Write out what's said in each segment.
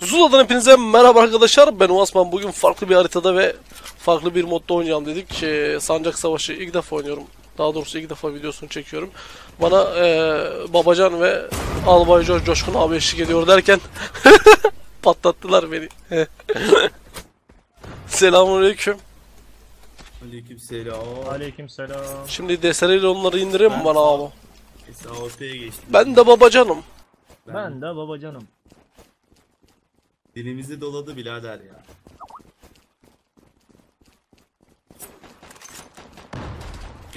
Zula'dan hepinize merhaba arkadaşlar. Ben Osman. Bugün farklı bir haritada ve farklı bir modda oynayalım dedik. Ee, Sancak Savaşı ilk defa oynuyorum. Daha doğrusu ilk defa videosunu çekiyorum. Bana ee, Babacan ve Albay George Coşkun abi eşlik ediyor derken patlattılar beni. Selamünaleyküm. Aleykümselam. Aleykümselam. Şimdi DSR ile onları indireyim mi bana abi? SAOP'ye geçtim. Ben de Babacanım. Ben de babacanım. Dilimizi doladı birader ya.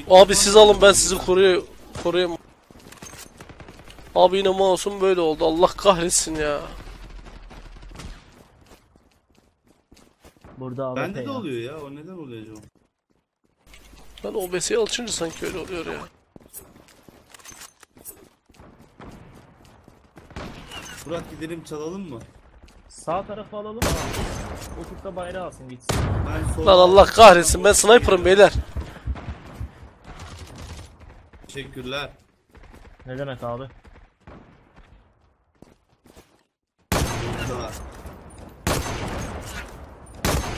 Abi siz alın ben sizi koruyayım. Abi yine mouse'um böyle oldu. Allah kahretsin ya. Burada AWP Bende de ya. oluyor ya. O neden oluyor acaba? Ben OBS'ye alışınca sanki öyle oluyor ya. Murat gidelim çalalım mı? Sağ tarafı alalım mı? Ufuk da bayrağı alsın gitsin. Ben sol Lan Allah kahretsin ben sniper'ım beyler. Teşekkürler. Ne demek abi?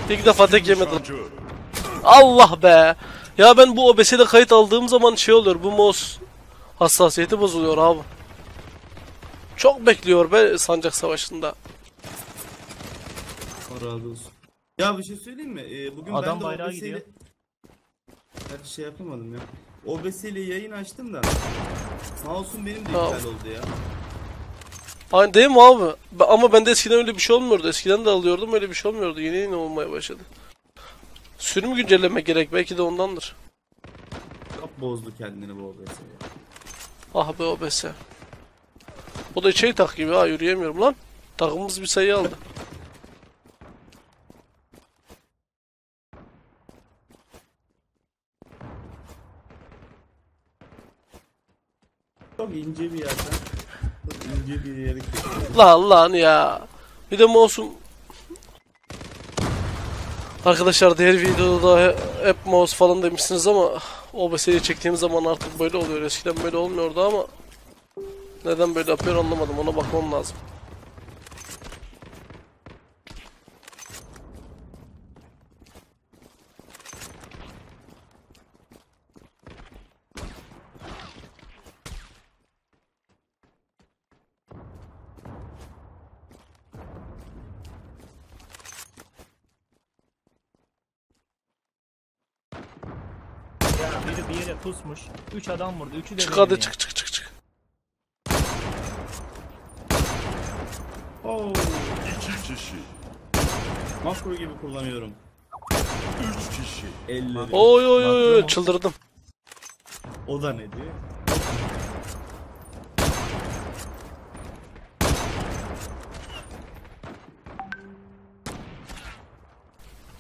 İlk defa tek yemedim. Allah be. Ya ben bu OBS'de kayıt aldığım zaman şey oluyor bu mouse hassasiyeti bozuluyor abi. Çok bekliyor be sancak savaşında. Allah razı olsun. Ya bir şey söyleyeyim mi? Ee, bugün Adam ben de bayrağı OBS ile... gidiyor. Hadi şey yapamadım ya. OBS ile yayın açtım da. Mouse'um benim de Tamam. iptal oldu ya. Aynı değil mi abi? Be- Ama bende eskiden öyle bir şey olmuyordu. Eskiden de alıyordum öyle bir şey olmuyordu. Yeni yeni olmaya başladı. Sürüm güncellemek gerek belki de ondandır. Çok bozdu kendini bu OBS ya. Ah be OBS. O da şey tak gibi ha yürüyemiyorum lan. Takımımız bir sayı aldı. Çok ince bir yerden. Çok ince bir gidiyor. Lan lan ya. Bir de mouse'um... Arkadaşlar diğer videoda da he- hep mouse falan demişsiniz ama OBS'yi çektiğim zaman artık böyle oluyor. Eskiden böyle olmuyordu ama neden böyle yapıyor anlamadım. Ona bakmam lazım. Biri bir yere pusmuş. 3 adam vurdu. 3'ü de Çık hadi çık çık çık çık. Oo. İki kişi, Makro gibi kullanıyorum. üç kişi, Elleri. Oy oy oy oy çıldırdım. O da ne diyor?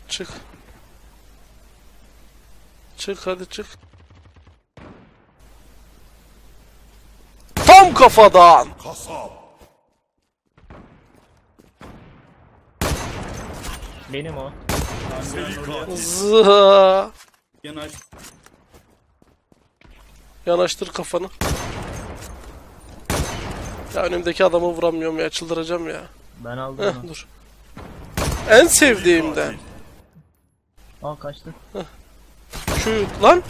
Çık. Çık hadi çık. Tam kafadan. kasap, Benim o. Zıha. Yanaş. Yanaştır kafanı. Ya önümdeki adamı vuramıyorum ya çıldıracağım ya. Ben aldım Heh onu. dur. En sevdiğimden. Aa kaçtı. Şu lan.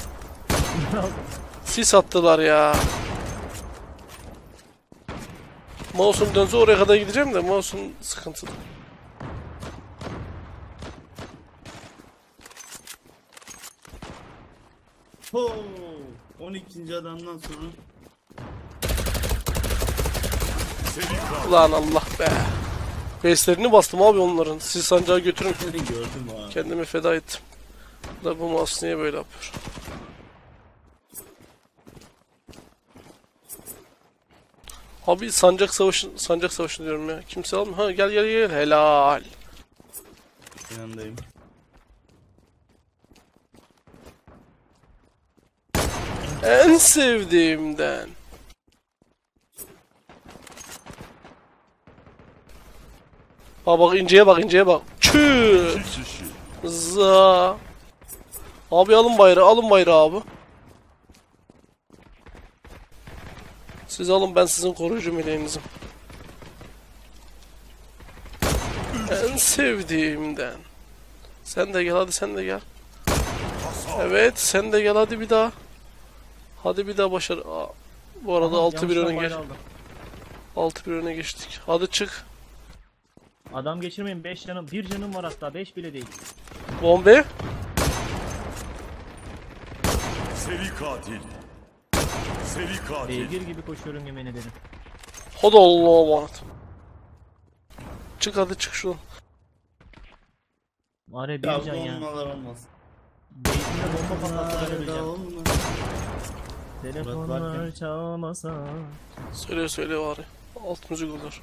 Sis attılar ya. Mouse'um dönse oraya kadar gideceğim de mouse'um sıkıntılı. Ho! 12. adamdan sonra seri katil, Lan Allah be. Base'lerini bastım abi onların. Siz sancağı götürün. gördüm ha. Kendimi feda ettim. Da bu mouse niye böyle yapıyor? Abi sancak savaşı sancak savaşı diyorum ya. Kimse almıyor. Ha gel gel gel. Helal. Yanındayım. En sevdiğimden. Bak bak inceye bak inceye bak. Çüt. Za. Abi alın bayrağı alın bayrağı abi. Siz alın ben sizin koruyucu meleğinizim. En sevdiğimden. Sen de gel hadi sen de gel. Evet sen de gel hadi bir daha. Hadi bir daha başarı. Aa, bu arada 6-1 Yanlışlıkla öne geç. bayrağı aldım. 6-1 öne geçtik. Hadi çık. Adam geçirmeyin 5 canım. 1 canım var hatta 5 bile değil. Bombe. Seri katil. Seri katil. Beygir gibi koşuyorum yemin ederim. Hadi Allah'a emanet. Çık hadi çık şuradan. Var ya Ya 1 bu can ya. olmalar olmaz. Beynimde bomba olmaz. Telefonlar çalmasa. Söyle söyle bari. Alt müzik olur.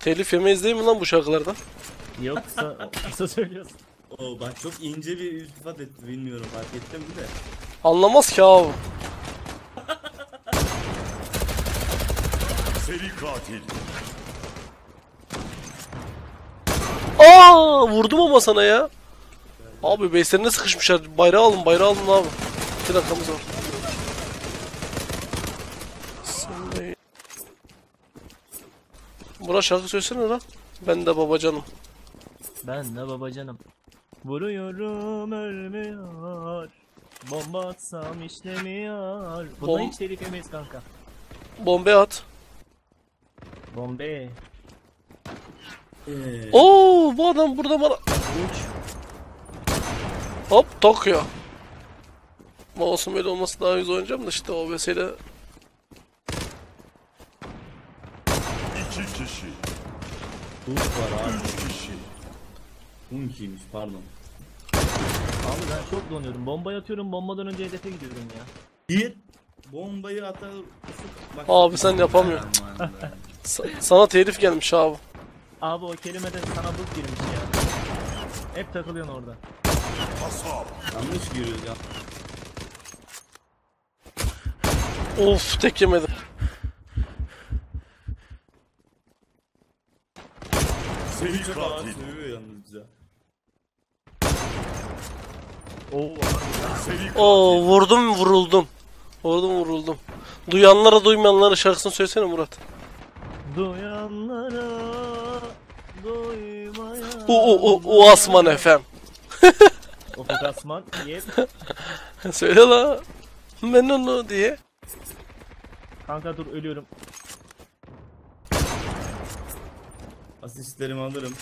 Telif yemeyiz değil mi lan bu şarkılardan? Yok kısa, kısa söylüyorsun. Oo bak çok ince bir iltifat etti bilmiyorum fark ettim mi de. Anlamaz ki abi. Seri katil. Aa vurdum ama sana ya. Abi base'lerine sıkışmışlar. Bayrağı alın bayrağı alın abi. Bir dakikamız var. Murat şarkı söylesene lan. Ben de babacanım. Ben de babacanım. Vuruyorum ölmüyor. Bomba atsam işlemiyor. Buna Bom- hiç telif yemeyiz kanka. Bombe at. Bombe. Ee, Oo bu adam burada bana. Hop Tokyo. Mouse'un böyle olması daha güzel oynayacağım da işte OBS ile İki kişi. Huk var abi. Üç kişi. Hunkiymiş pardon. Abi ben çok donuyorum. Bombayı atıyorum bombadan önce hedefe gidiyorum ya. Bir bombayı atar. Bak, Abi sen yapamıyorsun. Sa- sana telif gelmiş abi. Abi o kelimede sana bug girmiş ya. Hep takılıyorsun orada. Yanlış giriyoruz ya. Of tek yemedim. Seri Çok ağır yalnız bize. Oo. Vurdum vuruldum. Vurdum vuruldum. Duyanlara duymayanlara şarkısını söylesene Murat. Duyanlara duymaya. U u u u Asman efem. Ufuk Asman. Yep. Söyle la. Ben onu diye. Kanka dur ölüyorum. Asistlerimi alırım.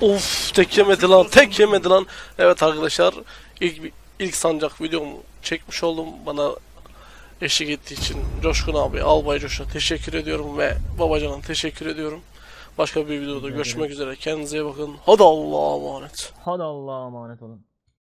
Of tek yemedi lan. Tek yemedi lan. Evet arkadaşlar ilk ilk sancak videomu çekmiş oldum. Bana eşlik ettiği için Coşkun abi, Albay Coş'a teşekkür ediyorum ve Babacan'a teşekkür ediyorum. Başka bir videoda görüşmek üzere. Kendinize iyi bakın. Hadi Allah'a emanet. Hadi Allah'a emanet olun.